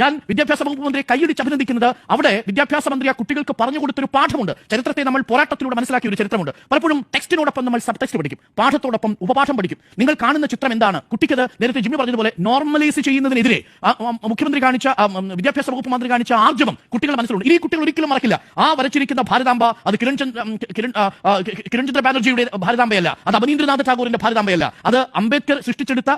ഞാൻ വിദ്യാഭ്യാസ വകുപ്പ് മന്ത്രിയെ കൈയടിച്ച് അഭിനന്ദിക്കുന്നത് അവിടെ വിദ്യാഭ്യാസ മന്ത്രി ആ കുട്ടികൾക്ക് പറഞ്ഞു കൊടുത്തൊരു പാഠമുണ്ട്. ചരിത്രത്തെ നമ്മൾ പോരാട്ടത്തിലൂടെ മനസ്സിലാക്കിയ ഒരു ചരിത്രമുണ്ട്. പലപ്പോഴും ടെക്സ്റ്റിനോടൊപ്പം നമ്മൾ സബ് ടെക്സ്റ്റ് പഠിക്കും. പാഠത്തോടൊപ്പം ഉപപാഠം പഠിക്കും. നിങ്ങൾ കാണുന്ന ചിത്രം എന്താണ്? കുട്ടിക്കത് നേരത്തെ ജിമ്മി പറഞ്ഞതുപോലെ നോർമലൈസ് ചെയ്യുന്നതിനെതിരെ മുഖ്യമന്ത്രി കാണിച്ച വിദ്യാഭ്യാസ വകുപ്പ് മന്ത്രി കാണിച്ച ആർജവം കുട്ടികൾ മനസ്സിലുണ്ട്. ഇനി കുട്ടികൾ ഒരിക്കലും മറക്കില്ല. ആ വരച്ചിരിക്കുന്ന ഭാരതാംബ അത് കിരൺ കിരൺ ചന്ദ്ര ബാനർജിയുടെ ഭാരതാംബയല്ല. അത് അവനീന്ദ്രനാഥ് ടാഗോറിന്റെ ഭാരതാംബയല്ല. അത് അംബേദ്കർ സൃഷ്ടിച്ചെടുത്ത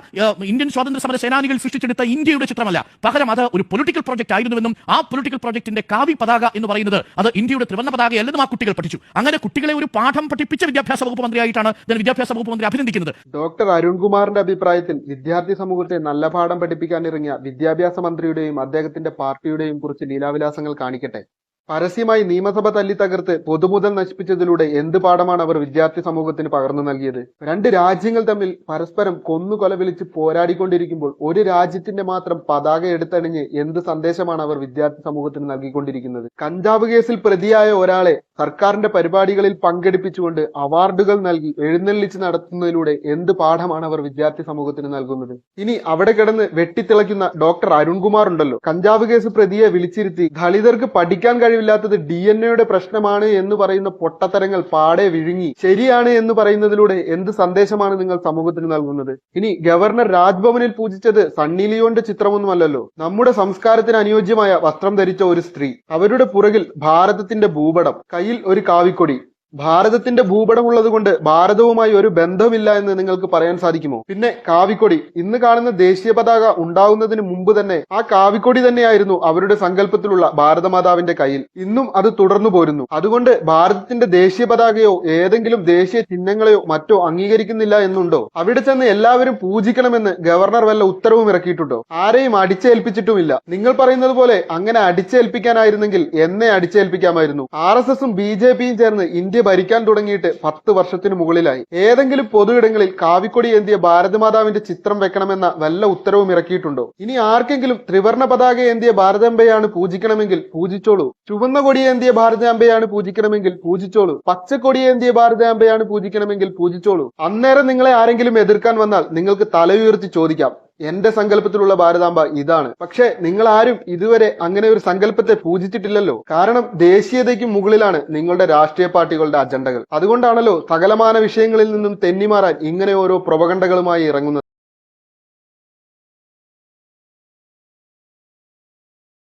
ഇന്ത്യൻ സ്വാതന്ത്ര്യ സമര സേനാനികൾ സൃഷ്ടിച്ചെടുത്ത ഇന്ത്യയുടെ ചിത്രമല്ല. പകരം അത് ഒരു പൊളിറ്റിക്കൽ പ്രോജക്റ്റ് ആയിരുന്നുവെന്നും ആ പൊളിറ്റിക്കൽ പ്രോജക്റ്റിന്റെ കാവി പതാക എന്ന് പറയുന്നത് അത് ഇന്ത്യയുടെ ത്രിവർണ പതാകയല്ലെന്നും ആ കുട്ടികൾ പഠിച്ചു. അങ്ങനെ കുട്ടികളെ ഒരു പാഠം പഠിപ്പിച്ച വിദ്യാഭ്യാസ വകുപ്പ് മന്ത്രിയായിട്ടാണ് വിദ്യാഭ്യാസ വകുപ്പ് മന്ത്രി അഭിനന്ദിക്കുന്നത്. ഡോക്ടർ അരുൺകുമാറിന്റെ അഭിപ്രായത്തിൽ വിദ്യാർത്ഥി സമൂഹത്തെ നല്ല പാഠം പഠിപ്പിക്കാൻ ഇറങ്ങിയ വിദ്യാഭ്യാസ മന്ത്രിയുടെയും അദ്ദേഹത്തിന്റെ പാർട്ടിയുടെയും കുറിച്ച് ലീലാവിലാസങ്ങൾ കാണിക്കട്ടെ. പരസ്യമായി നിയമസഭ തല്ലി തകർത്ത് പൊതുമുതൽ നശിപ്പിച്ചതിലൂടെ എന്ത് പാഠമാണ് അവർ വിദ്യാർത്ഥി സമൂഹത്തിന് പകർന്നു നൽകിയത്? രണ്ട് രാജ്യങ്ങൾ തമ്മിൽ പരസ്പരം കൊന്നുകൊല വിളിച്ച് പോരാടിക്കൊണ്ടിരിക്കുമ്പോൾ ഒരു രാജ്യത്തിന്റെ മാത്രം പതാക എടുത്തണിഞ്ഞ് എന്ത് സന്ദേശമാണ് അവർ വിദ്യാർത്ഥി സമൂഹത്തിന് നൽകിക്കൊണ്ടിരിക്കുന്നത്? കഞ്ചാവ് കേസിൽ പ്രതിയായ ഒരാളെ സർക്കാരിന്റെ പരിപാടികളിൽ പങ്കെടുപ്പിച്ചുകൊണ്ട് അവാർഡുകൾ നൽകി എഴുന്നള്ളിച്ച് നടത്തുന്നതിലൂടെ എന്ത് പാഠമാണ് അവർ വിദ്യാർത്ഥി സമൂഹത്തിന് നൽകുന്നത്? ഇനി അവിടെ കിടന്ന് വെട്ടിത്തിളയ്ക്കുന്ന ഡോക്ടർ അരുൺകുമാർ ഉണ്ടല്ലോ. കഞ്ചാവ് കേസ് പ്രതിയെ വിളിച്ചിരുത്തി ദളിതർക്ക് പഠിക്കാൻ കഴിവില്ലാത്തത് ഡി എൻ എയുടെ പ്രശ്നമാണ് എന്ന് പറയുന്ന പൊട്ടത്തരങ്ങൾ പാടെ വിഴുങ്ങി ശരിയാണ് എന്ന് പറയുന്നതിലൂടെ എന്ത് സന്ദേശമാണ് നിങ്ങൾ സമൂഹത്തിന് നൽകുന്നത്? ഇനി ഗവർണർ രാജ്ഭവനിൽ പൂജിച്ചത് സണ്ണി ലിയോന്റെ ചിത്രമൊന്നുമല്ലല്ലോ. നമ്മുടെ സംസ്കാരത്തിന് അനുയോജ്യമായ വസ്ത്രം ധരിച്ച ഒരു സ്ത്രീ. അവരുടെ പുറകിൽ ഭാരതത്തിന്റെ ഭൂപടം. കയ്യിൽ ഒരു കാവിക്കൊടി. ഭാരതത്തിന്റെ ഭൂപടം ഉള്ളത് കൊണ്ട് ഭാരതവുമായി ഒരു ബന്ധമില്ല എന്ന് നിങ്ങൾക്ക് പറയാൻ സാധിക്കുമോ? പിന്നെ കാവിക്കൊടി. ഇന്ന് കാണുന്ന ദേശീയ പതാക ഉണ്ടാകുന്നതിന് മുമ്പ് തന്നെ ആ കാവിക്കൊടി തന്നെയായിരുന്നു അവരുടെ സങ്കല്പത്തിലുള്ള ഭാരതമാതാവിന്റെ കയ്യിൽ. ഇന്നും അത് തുടർന്നു പോരുന്നു. അതുകൊണ്ട് ഭാരതത്തിന്റെ ദേശീയ പതാകയോ ഏതെങ്കിലും ദേശീയ ചിഹ്നങ്ങളെയോ മറ്റോ അംഗീകരിക്കുന്നില്ല എന്നുണ്ടോ? അവിടെ ചെന്ന് എല്ലാവരും പൂജിക്കണമെന്ന് ഗവർണർ വല്ല ഉത്തരവും ഇറക്കിയിട്ടുണ്ടോ? ആരെയും അടിച്ചേൽപ്പിച്ചിട്ടുമില്ല. നിങ്ങൾ പറയുന്നത് പോലെ അങ്ങനെ അടിച്ചേൽപ്പിക്കാനായിരുന്നെങ്കിൽ എന്നെ അടിച്ചേൽപ്പിക്കാമായിരുന്നു. ആർ എസ് എസും ബി ജെ പിയും ചേർന്ന് ഇന്ത്യ ഭരിക്കാൻ തുടങ്ങിയിട്ട് പത്ത് വർഷത്തിന് മുകളിലായി. ഏതെങ്കിലും പൊതു ഇടങ്ങളിൽ കാവിക്കൊടി ഏന്തിയ ഭാരതമാതാവിന്റെ ചിത്രം വെക്കണമെന്ന വല്ല ഉത്തരവും ഇറക്കിയിട്ടുണ്ടോ? ഇനി ആർക്കെങ്കിലും ത്രിവർണ പതാക ഏന്തിയ ഭാരതാംബയാണ് പൂജിക്കണമെങ്കിൽ പൂജിച്ചോളൂ. ചുവന്ന കൊടി ഏന്തിയ ഭാരതാംബയാണ് പൂജിക്കണമെങ്കിൽ പൂജിച്ചോളൂ. പച്ചക്കൊടി ഏന്തിയ ഭാരതാംബയാണ് പൂജിക്കണമെങ്കിൽ പൂജിച്ചോളൂ. അന്നേരം നിങ്ങളെ ആരെങ്കിലും എതിർക്കാൻ വന്നാൽ നിങ്ങൾക്ക് തലയുയർത്തി ചോദിക്കാം. എന്റെ സങ്കല്പത്തിലുള്ള ഭാരതാംബ ഇതാണ്. പക്ഷെ നിങ്ങൾ ആരും ഇതുവരെ അങ്ങനെ ഒരു സങ്കല്പത്തെ പൂജിച്ചിട്ടില്ലല്ലോ. കാരണം ദേശീയതയ്ക്ക് മുകളിലാണ് നിങ്ങളുടെ രാഷ്ട്രീയ പാർട്ടികളുടെ അജണ്ടകൾ. അതുകൊണ്ടാണല്ലോ സകലമാന വിഷയങ്ങളിൽ നിന്നും തെന്നിമാറാൻ ഇങ്ങനെ ഓരോ പ്രൊപകണ്ടകളുമായി ഇറങ്ങുന്നത്.